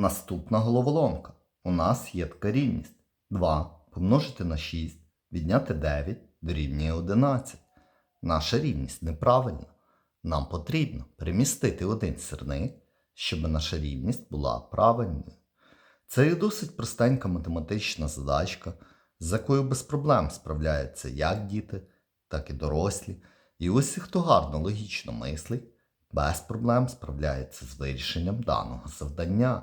Наступна головоломка. У нас є така рівність. 2 помножити на 6, відняти 9 дорівнює 11. Наша рівність неправильна. Нам потрібно перемістити один сірник, щоб наша рівність була правильною. Це є досить простенька математична задачка, з якою без проблем справляються як діти, так і дорослі. І усі, хто гарно логічно мислить, без проблем справляється з вирішенням даного завдання.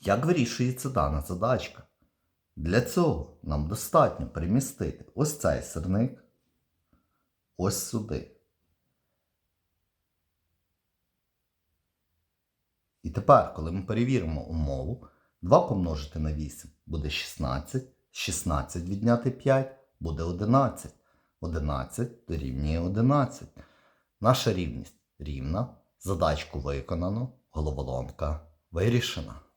Як вирішується дана задачка? Для цього нам достатньо перемістити ось цей сирник ось сюди. І тепер, коли ми перевіримо умову, 2 помножити на 8 буде 16, 16 відняти 5 буде 11. 11 дорівнює 11. Наша рівність рівна, задачку виконано, головоломка вирішена.